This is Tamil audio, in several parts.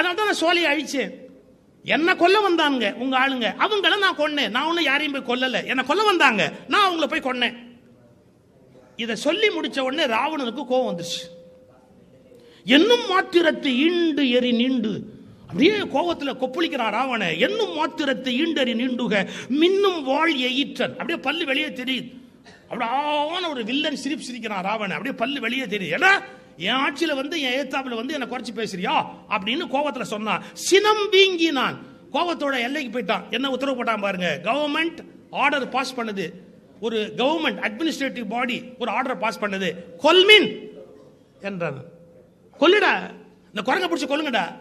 அதனால தான் நான் சோலையை அழிச்சேன். என்ன கொல்ல வந்தாங்க உங்க ஆளுங்க. அவங்கள நான் கொன்னேன். நான் ஒன்றும் யாரையும் போய் கொல்லல. என்ன கொல்ல வந்தாங்க. நான் அவங்கள போய் கொன்னேன். இதை சொல்லி முடிச்ச உடனே ராவணனுக்கு கோவம் வந்துருச்சு. என்னும் மாத்திரத்தை ஈண்டு எரி நீண்டு. அப்படியே கோபத்துல கொப்பளிக்கிறான் ராவண என்னும் மாத்திரத்தை ஈண்டறி நீண்டுக மின்னும் வாழ் எயிற்றன். அப்படியே பல்லு வெளியே தெரியுது. அப்படியே ஆன ஒரு வில்லன் சிரிப்பு சிரிக்கிறான் ராவண அப்படியே பல்லு வெளியே தெரியுது. ஏன்னா என் ஆட்சியில வந்து என் ஏத்தாப்புல வந்து என்ன குறைச்சி பேசுறியா? அப்படின்னு கோபத்துல சொன்னான் சினம் வீங்கினான். கோபத்தோட எல்லைக்கு போயிட்டான். என்ன உத்தரவு போட்டான் பாருங்க. கவர்மெண்ட் ஆர்டர் பாஸ் பண்ணுது. ஒரு கவர்மெண்ட் அட்மினிஸ்ட்ரேட்டிவ் பாடி ஒரு ஆர்டர் பாஸ் பண்ணுது. கொல்மின் என்றான். கொல்லுடா. இந்த குரங்க பிடிச்சி கொல்லுங்கடா.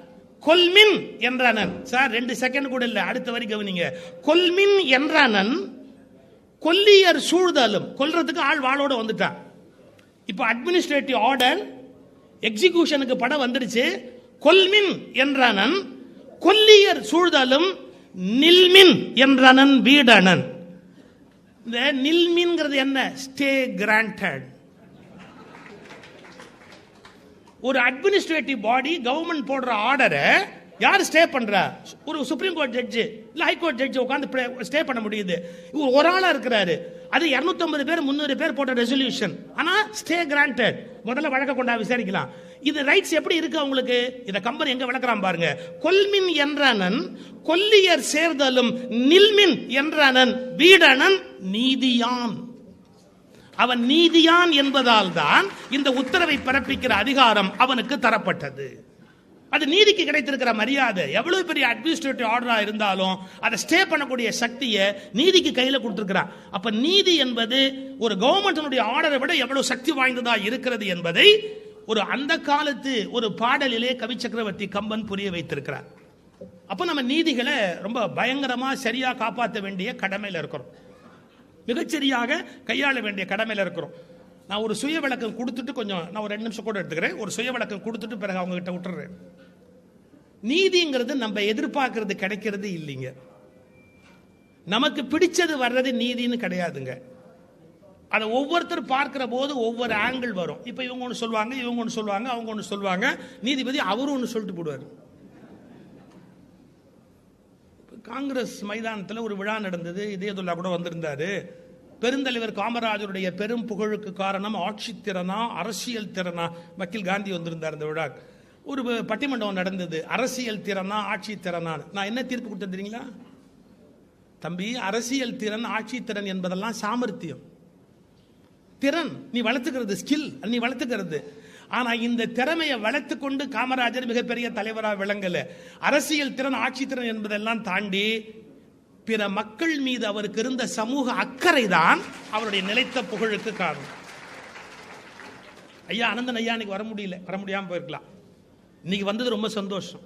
கொல்மின் என்றானன் சார் ரெண்டு செகண்ட் கூட இல்லை. அடுத்த வரி கவனிங்க. கொல்மின் என்றானன் கொல்லியர் சூழ்தலும். கொல்றதுக்கு ஆள் வாளோட வந்துட்டான். இப்போ அட்மினிஸ்ட்ரேட்டிவ் ஆர்டர் எக்ஸிகியூஷனுக்கு படம் வந்துடுச்சு. கொல்மின் என்றனன். கொல்லியர் சூழ்தலும் நில்மின் என்றனன் வீடனன். இந்த நில்மின்ங்கிறது என்ன? ஸ்டே கிராண்டட் ஒரு அட்மினிஸ்ட்ரேட்டிவ் பாடி கவர்மெண்ட் போடுற ஆர்டரை யார் ஸ்டே பண்றா? ஒரு சுப்ரீம் கோர்ட் ஜட்ஜு இல்ல ஹை கோர்ட் ஜட்ஜ் உட்காந்து ஸ்டே பண்ண முடியுது. இவர் ஒரு ஆளா இருக்கிறாரு. அது 250 பேர் முந்நூறு பேர் போட்ட ரெசல்யூஷன் ஆனா ஸ்டே கிராண்டட் முதல்ல வழக்க கொண்டா விசாரிக்கலாம். இது ரைட்ஸ் எப்படி இருக்கு அவங்களுக்கு? இந்த கம்பெனி எங்க விளக்குறான் பாருங்க. கொல்மின் என்றனன் கொல்லியர் சேர்தலும் நில்மின் என்றனன் வீடனன் நீதியான். அவன் நீதியான் என்பதால் தான் இந்த உத்தரவை பிறப்பிக்கிற அதிகாரம் அவனுக்கு தரப்பட்டது. அது நீதிக்கு கிடைத்திருக்கிற மரியாதை. எவ்வளவு பெரிய அட்மினிஸ்ட்ரேட்டிவ் ஆர்டரா இருந்தாலும் அதை ஸ்டே பண்ணக்கூடிய சக்தியை நீதிக்கு கையில கொடுத்திருக்கிறான். அப்ப நீதி என்பது ஒரு கவர்மெண்டினுடைய ஆர்டரை விட எவ்வளவு சக்தி வாய்ந்ததா இருக்கிறது என்பதை ஒரு அந்த காலத்து ஒரு பாடலிலே கவி சக்கரவர்த்தி கம்பன் புரிய வைத்திருக்கிறார். அப்ப நம்ம நீதிகளை ரொம்ப பயங்கரமா சரியா காப்பாற்ற வேண்டிய கடமையில இருக்கிறோம். மிகச்சரியாக கையாள வேண்டிய கடமையில இருக்கிறோம். நான் ஒரு சுய விளக்கம் கொடுத்துட்டு கொஞ்சம் நான் ஒரு ரெண்டு நிமிஷம் கூட எடுத்துக்கிறேன். ஒரு சுய விளக்கம் கொடுத்துட்டு பிறகு அவங்க கிட்ட விட்டுறேன். நீதிங்கிறது நம்ம எதிர்பார்க்கறது கிடைக்கிறது இல்லைங்க. நமக்கு பிடிச்சது வர்றது நீதின்னு கிடையாதுங்க. அதை ஒவ்வொருத்தர் பார்க்கிற போது ஒவ்வொரு ஆங்கிள் வரும். இப்போ இவங்க ஒன்று சொல்லுவாங்க இவங்க ஒன்று சொல்லுவாங்க அவங்க ஒன்று சொல்லுவாங்க. நீதிபதி அவரும் ஒன்று சொல்லிட்டு போடுவார். காங்கிரஸ் மைதானத்தில் ஒரு விழா நடந்தது. இதயதுல்லா கூட வந்திருந்தாரு. பெருந்தலைவர் காமராஜருடைய பெரும் புகழுக்கு காரணம் ஆட்சி திறனா அரசியல் திறனா. வக்கீல் காந்தி வந்திருந்தார் இந்த விழா ஒரு பட்டிமண்டபம் நடந்தது. அரசியல் திறனா ஆட்சி திறனான்னு. நான் என்ன தீர்ப்பு கொடுத்தேன் தெரியுங்களா? தம்பி அரசியல் திறன் ஆட்சி திறன் என்பதெல்லாம் சாமர்த்தியம். திறன் நீ வளர்த்துக்கிறது ஸ்கில் நீ வளர்த்துக்கிறது. ஆனா இந்த திறமையை வளர்த்து கொண்டு காமராஜர் மிகப்பெரிய தலைவராக விளங்கல. அரசியல் திறன் ஆட்சி திறன் என்பதெல்லாம் தாண்டி பிற மக்கள் மீது அவருக்கு இருந்த சமூக அக்கறை தான் அவருடைய நிலைத்த புகழுக்கு காரணம். ஐயா அனந்தன் ஐயா இன்னைக்கு வர முடியல. வர முடியாம போயிருக்கலாம். இன்னைக்கு வந்தது ரொம்ப சந்தோஷம்.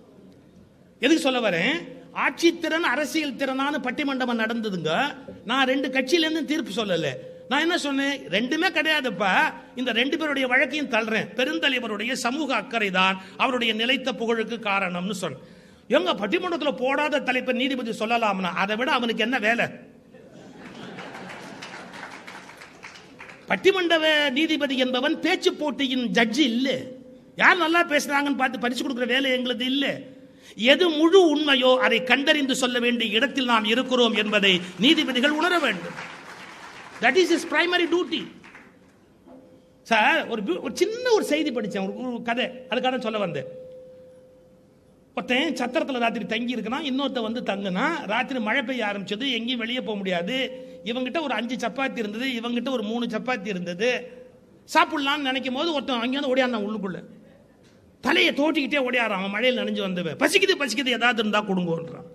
எதுக்கு சொல்ல வரேன்? ஆட்சி திறன் அரசியல் திறனான பட்டிமண்டபம் நடந்ததுங்க. நான் ரெண்டு கட்சியில இருந்து தீர்ப்பு சொல்லல. நான் என்ன சொன்னேன்? ரெண்டுமே கிடையாதுப்பா. இந்த ரெண்டு பேருடைய வழக்கையும் தள்ளுறேன். பெருந்தலைவருடைய சமூக அக்கறை தான் அவருடைய நிலைத்த புகழுக்கு காரணம்னு சொன்னேன். எங்க பட்டிமன்றத்தில் போடாத தலைப்பை நீதிபதி சொல்லலாம்னா அதை விட அவனுக்கு என்ன வேலை? பட்டிமண்டப நீதிபதி என்பவன் பேச்சு போட்டியின் ஜட்ஜி இல்லை. யார் நல்லா பேசுறாங்கன்னு பார்த்து பரிசு கொடுக்குற வேலை எங்களுக்கு இல்லை. எது முழு உண்மையோ அதை கண்டறிந்து சொல்ல வேண்டிய இடத்தில் நாம் இருக்கிறோம் என்பதை நீதிபதிகள் உணர வேண்டும். That is is primary duty sir ஒரு ஒரு சின்ன ஒரு செய்தி படித்தேன் ஒரு கதை அதுக்காக சொல்ல வந்தேன். ஒருத்தன் சத்திரத்தில் ராத்திரி தங்கி இருக்கிறான் இன்னொருத்தன் வந்து தங்குனா ராத்திரி மழை பெய்ய ஆரம்பிச்சது எங்கேயும் வெளியே போக முடியாது. இவங்கிட்ட ஒரு அஞ்சு சப்பாத்தி இருந்தது இவங்கிட்ட ஒரு மூணு சப்பாத்தி இருந்தது. சாப்பிட்லான்னு நினைக்கும் போது ஒருத்தன் அங்கேருந்து ஓடியாந்தான் உள்ளுக்குள்ள. தலையை தோட்டிக்கிட்டே ஓடியாரான் அவன் மழையில் நனைஞ்சு வந்தவன் பசிக்குது பசிக்குது ஏதாவது இருந்தால் கொடுங்கன்றான்.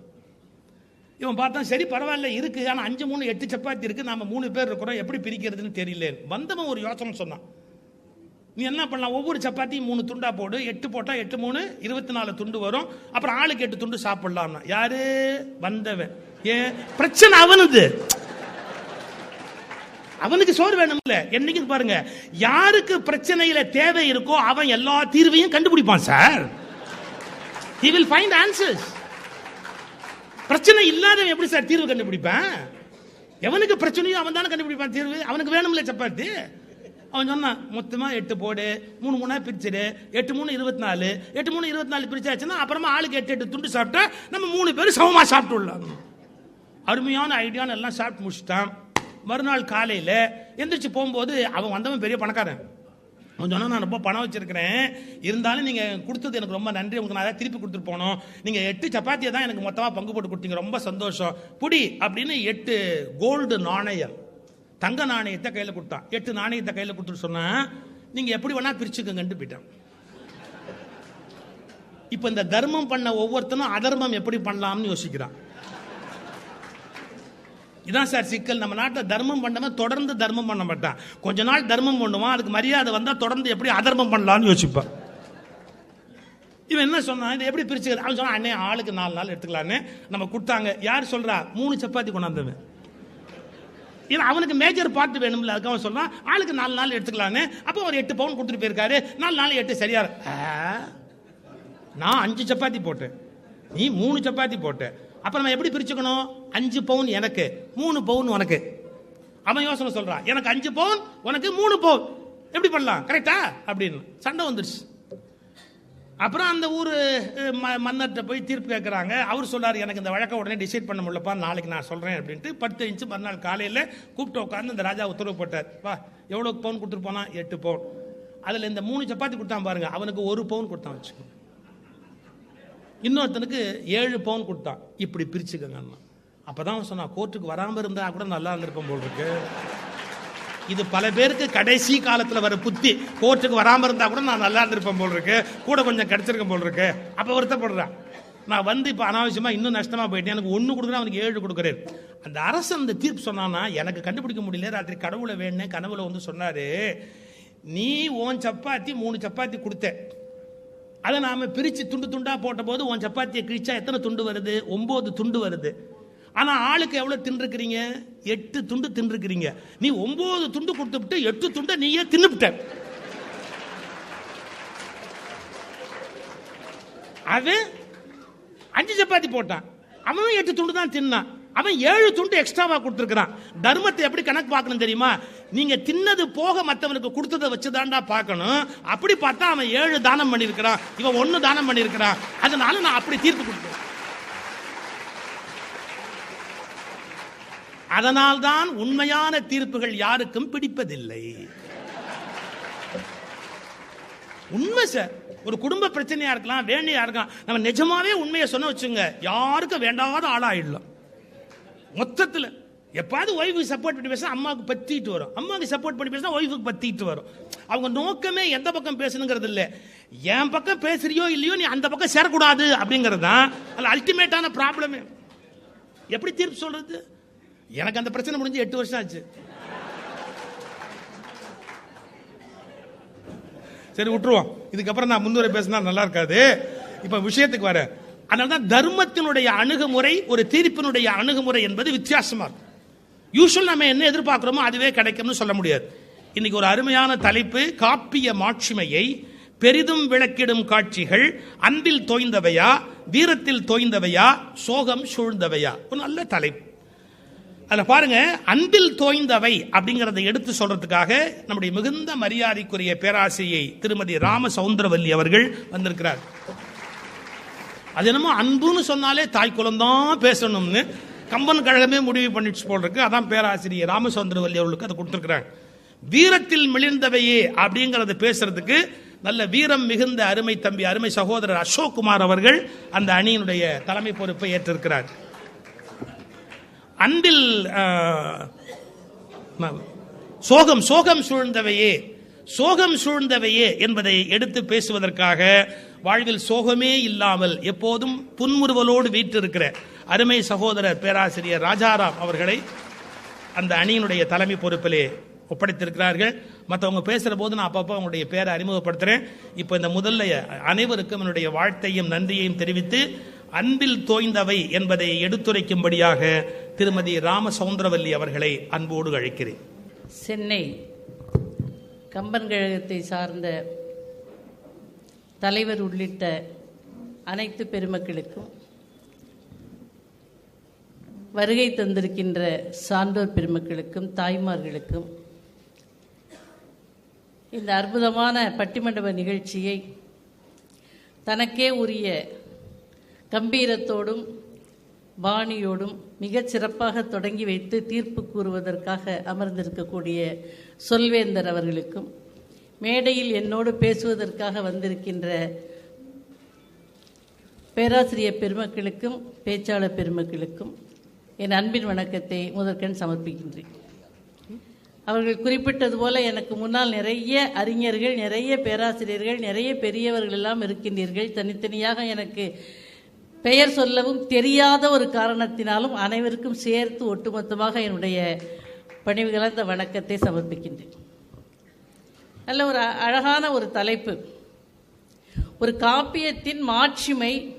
இவன் பார்த்தா சரி பரவாயில்ல இருக்கு. ஆனால் அஞ்சு மூணு எட்டு சப்பாத்தி இருக்கு. நாம மூணு பேர் இருக்கிறோம் எப்படி பிரிக்கிறதுன்னு தெரியல. வந்தவன் ஒரு யோசனை சொன்னான். நீ என்ன பண்ணலாம்? ஒவ்வொரு சப்பாத்தியும் மூணு துண்டா போடு. எட்டு போட்டா எட்டு மூணு இருபத்தி நாலு துண்டு வரும். அப்புறம் ஆளுக்கு எட்டு துண்டு சாப்பிடலாம்னா. யாரு? வந்தவன். ஏன்? பிரச்சனை அவனுது. அவனுக்கு சோறு வேணும்ல. என்னைக்கு பாருங்க. யாருக்கு பிரச்சனையில தேவை இருக்கோ அவன் எல்லா தீர்வையும் கண்டுபிடிப்பான் sir. He will find answers பிரச்சனை இல்லாதவன் எப்படி சார் தீர்வு கண்டுபிடிப்பான்? எவனுக்கு பிரச்சனையோ அவன் தானே கண்டுபிடிப்பான் தீர்வு? அவனுக்கு வேணும்ல சப்பாத்தி? அவன் சொன்னான் மொத்தமாக எட்டு போடு மூணு மூணா பிரிச்சிடு எட்டு மூணு இருபத்தி நாலு எட்டு மூணு இருபத்தி நாலு பிரிச்சாச்சுன்னா அப்புறமா ஆளுக்கு எட்டு எட்டு துண்டு சாப்பிட்டா நம்ம மூணு பேரும் சமமாக சாப்பிட்டுடலாம். அருமையான ஐடியான்னு எல்லாம் சாப்பிட்டு முடிச்சிட்டான். மறுநாள் காலையில் எந்திரிச்சு போகும்போது அவன் வந்தவன் பெரிய பணக்காரன். அவன் சொன்னால் நான் ரொம்ப பணம் வச்சிருக்கிறேன். இருந்தாலும் நீங்கள் கொடுத்தது எனக்கு ரொம்ப நன்றி. உங்களுக்கு நான் அதை திருப்பி கொடுத்துட்டு போனோம் நீங்கள் எட்டு சப்பாத்தியை தான் எனக்கு மொத்தமாக பங்கு போட்டு கொடுத்தீங்க. ரொம்ப சந்தோஷம். புடி அப்படின்னு எட்டு கோல்டு நாணயம். தங்க நாணயத்தை கையில் கொடுத்தான்? எட்டு நாணயத்தை கையில் கொடுத்துட்டு சொன்னா நீங்கள் எப்படி வேணா பிரிச்சுக்கங்கன்ட்டு போயிட்டான். இப்போ இந்த தர்மம் பண்ண ஒவ்வொருத்தனும் அதர்மம் எப்படி பண்ணலாம்னு யோசிக்கிறான். இதான் சார் சிக்கல். நம்ம நாட்டில் தர்மம் பண்ணவன் தொடர்ந்து தர்மம் பண்ண மாட்டான். கொஞ்ச நாள் தர்மம் பண்ணுவான். அதுக்கு மரியாதை வந்தால் தொடர்ந்து எப்படி அதர்மம் பண்ணலாம்னு யோசிப்பான். இவன் என்ன சொன்னான்? இதை எப்படி பிரிச்சுக்கிறது? அவன் சொன்னான் அண்ணே ஆளுக்கு நாலு நாள் எடுத்துக்கலான்னு நம்ம கொடுத்தாங்க. யார் சொல்கிறா மூணு சப்பாத்தி கொண்டாந்தவன். ஏன்னா அவனுக்கு மேஜர் பார்ட் வேணும்ல அதுக்கு அவன் சொல்றான் ஆளுக்கு நாலு நாள் எடுத்துக்கலான்னு. அப்போ ஒரு எட்டு பவுன் கொடுத்துட்டு போயிருக்காரு. நாலு நாள் எட்டு சரியா ஆ, நான் அஞ்சு சப்பாத்தி போட்டேன். நீ மூணு சப்பாத்தி போட்டேன் அப்போ நம்ம எப்படி பிரிச்சுக்கணும்? அஞ்சு பவுன் எனக்கு மூணு பவுன் உனக்கு. அவன் யோசனை சொல்றான். எனக்கு அஞ்சு பவுன் உனக்கு மூணு பவுன் எப்படி பண்ணலாம்? கரெக்டா அப்படின்னு. சண்டை வந்துருச்சு. அப்புறம் அந்த ஊர் மன்னர்கிட்ட போய் தீர்ப்பு கேட்குறாங்க அவர் சொல்றாரு எனக்கு இந்த வழக்கை உடனே டிசைட் பண்ண முடியலப்பா நாளைக்கு நான் சொல்கிறேன் அப்படின்ட்டு பத்து இன்ச்சு மறுநாள் காலையில் கூப்பிட்டு உட்காந்து இந்த ராஜா உத்தரவு போட்டார். வா எவ்வளோ பவுன் கொடுத்துட்டு போனா? எட்டு பவுன். அதில் இந்த மூணு சப்பாத்தி கொடுத்தான் பாருங்க. அவனுக்கு ஒரு பவுன் கொடுத்தான் வச்சுக்கோ. இன்னொருத்தனுக்கு ஏழு பவுன் கொடுத்தான். இப்படி பிரிச்சுக்கங்க அப்பதான் அவன் சொன்னான் கோர்ட்டுக்கு வராமல் இருந்தால் கூட நல்லா இருந்திருப்போம் போல் இருக்கு. இது பல பேருக்கு கடைசி காலத்தில் வர புத்தி. கோர்ட்டுக்கு வராமல் இருந்தால் கூட நான் நல்லா இருந்திருப்பேன் போல் இருக்கு. கூட கொஞ்சம் கிடச்சிருக்கேன் போல் இருக்கு. அப்போ வருத்தப்படுறான் நான் வந்து இப்போ அனாவசியமாக இன்னும் நஷ்டமாக போயிட்டேன். எனக்கு ஒன்று கொடுக்குறேன் அவனுக்கு ஏழு கொடுக்குறேன். அந்த அரசு அந்த தீர்ப்பு சொன்னான்னா எனக்கு கண்டுபிடிக்க முடியல. ராத்திரி கடவுளை வேணும் கனவுல வந்து சொன்னாரு. நீ உன் சப்பாத்தி மூணு சப்பாத்தி கொடுத்த. அதை நாம பிரிச்சு துண்டு துண்டா போட்ட போது உன் சப்பாத்தியை கிழிச்சா எத்தனை துண்டு வருது? ஒன்பது துண்டு வருது. ஆனால் ஆளுக்கு எவ்வளோ தின்றுக்கிறீங்க எட்டு துண்டு தின்றுக்கிறீங்க நீ ஒம்பது துண்டு கொடுத்துட்டு எட்டு துண்டை நீயே தின்னுபிட்ட அது அஞ்சு சப்பாத்தி போட்டான். அவனும் எட்டு துண்டு தான் தின்னான். அவன் ஏழு துண்டு எக்ஸ்ட்ராவா கொடுத்துருக்குறான். தர்மத்தை எப்படி கணக்கு பார்க்கணும் தெரியுமா? நீங்க தின்னது போக மற்றவனுக்கு கொடுத்ததை வச்சு தாண்டா பார்க்கணும். அப்படி பார்த்தா அவன் ஏழு தானம் பண்ணியிருக்கிறான். இவன் ஒன்று தானம் பண்ணியிருக்கிறான். அதனால நான் அப்படி தீர்ப்பு கொடுத்தேன். அதனால்தான் உண்மையான தீர்ப்புகள் யாருக்கும் பிடிப்பதில்லை. உண்மை சார் ஒரு குடும்ப பிரச்சனையா இருக்கலாம் வேண்டியா இருக்கலாம். நம்ம நிஜமாவே உண்மையை சொன்ன வச்சுங்க யாருக்கும் வேண்டாத ஆளாயிடலாம். மொத்தத்தில் எப்பாவது ஒய்ஃபுக்கு சப்போர்ட் பண்ணி பேசினா அம்மாவுக்கு பத்திட்டு வரும். அம்மாவுக்கு சப்போர்ட் பண்ணி பேசினா ஒய்ஃபுக்கு பத்திட்டு வரும். அவங்க நோக்கமே எந்த பக்கம் பேசணுங்கிறது இல்லை. என் பக்கம் பேசுறியோ இல்லையோ நீ அந்த பக்கம் சேரக்கூடாது அப்படிங்கிறது தான் அதில் அல்டிமேட்டான ப்ராப்ளமே எப்படி தீர்ப்பு சொல்றது? எனக்கு அந்த பிரச்சனை முடிஞ்சு எட்டு வருஷம் ஆச்சு. சரி விட்டுருவோம். இதுக்கப்புறம் நான் முன்னுரை பேசினா நல்லா இருக்காது. இப்ப விஷயத்துக்கு வர. அதனால தான் தர்மத்தினுடைய அணுகுமுறை ஒரு தீர்ப்பினுடைய அணுகுமுறை என்பது வித்தியாசமா இருக்கும். யூஸ்வல் நம்ம என்ன எதிர்பார்க்கிறோமோ அதுவே கிடைக்கும்னு சொல்ல முடியாது. இன்னைக்கு ஒரு அருமையான தலைப்பு காப்பிய மாட்சிமையை பெரிதும் விளக்கிடும் காட்சிகள் அன்பில் தோய்ந்தவையா வீரத்தில் தோய்ந்தவையா சோகம் சூழ்ந்தவையா. ஒரு நல்ல தலைப்பு. அதில் பாருங்க அன்பில் தோய்ந்தவை அப்படிங்கிறத எடுத்து சொல்றதுக்காக நம்முடைய மிகுந்த மரியாதைக்குரிய பேராசிரியை திருமதி ராம சவுந்தரவல்லி அவர்கள் வந்திருக்கிறார். அது என்னமோ அன்புன்னு சொன்னாலே தாய் குலந்தான் பேசணும்னு கம்பன் கழகமே முடிவு பண்ணிட்டு போல் இருக்கு. அதான் பேராசிரியர் ராமசவுந்தரவல்லி அவர்களுக்கு அதை கொடுத்துருக்குறாங்க வீரத்தில் மிளிர்ந்தவையே அப்படிங்கிறத பேசுறதுக்கு நல்ல வீரம் மிகுந்த அருமை தம்பி அருமை சகோதரர் அசோக் குமார் அவர்கள் அந்த அணியினுடைய தலைமை பொறுப்பை ஏற்றிருக்கிறார். அன்பில் சோகம் சோகம் சூழ்ந்தவையே சோகம் சூழ்ந்தவையே என்பதை எடுத்து பேசுவதற்காக வாழ்வில் சோகமே இல்லாமல் எப்போதும் புன்முறுவலோடு வீற்றிருக்கிற அருமை சகோதரர் பேராசிரியர் ராஜாராம் அவர்களை அந்த அணியினுடைய தலைமை பொறுப்பிலே ஒப்படைத்திருக்கிறார்கள். மற்றவங்க பேசுகிற போது நான் அப்பப்போ அவங்களுடைய பேரை அறிமுகப்படுத்துகிறேன் இப்போ இந்த முதல்ல அனைவருக்கும் என்னுடைய வாழ்த்தையும் நன்றியையும் தெரிவித்து அன்பில் தோய்ந்தவை என்பதை எடுத்துரைக்கும்படியாக திருமதி ராம சவுந்தரவல்லி அவர்களை அன்போடு அழைக்கிறேன். சென்னை கம்பன் கழகத்தை சார்ந்த தலைவர் உள்ளிட்ட அனைத்து பெருமக்களுக்கும் வருகை தந்திருக்கின்ற சான்றோர் பெருமக்களுக்கும் தாய்மார்களுக்கும் இந்த அற்புதமான பட்டிமண்டப நிகழ்ச்சியை தனக்கே உரிய கம்பீரத்தோடும் பாணியோடும் மிகச் சிறப்பாக தொடங்கி வைத்து தீர்ப்பு கூறுவதற்காக அமர்ந்திருக்கக்கூடிய சொல்வேந்தர் அவர்களுக்கும் மேடையில் என்னோடு பேசுவதற்காக வந்திருக்கின்ற பேராசிரியர் பெருமக்களுக்கும் பேச்சாளர் பெருமக்களுக்கும் என் அன்பின் வணக்கத்தை முதற்கண் சமர்ப்பிக்கின்றேன். அவர்கள் குறிப்பிட்டது போல எனக்கு முன்னால் நிறைய அறிஞர்கள் நிறைய பேராசிரியர்கள் நிறைய பெரியவர்கள் எல்லாம் இருக்கின்றீர்கள். தனித்தனியாக எனக்கு பெயர் சொல்லவும் தெரியாத ஒரு காரணத்தினாலும் அனைவருக்கும் சேர்த்து ஒட்டுமொத்தமாக என்னுடைய பணிவு கலந்த வணக்கத்தை சமர்ப்பிக்கின்றேன். நல்ல ஒரு அழகான ஒரு தலைப்பு. ஒரு காப்பியத்தின் மாட்சிமை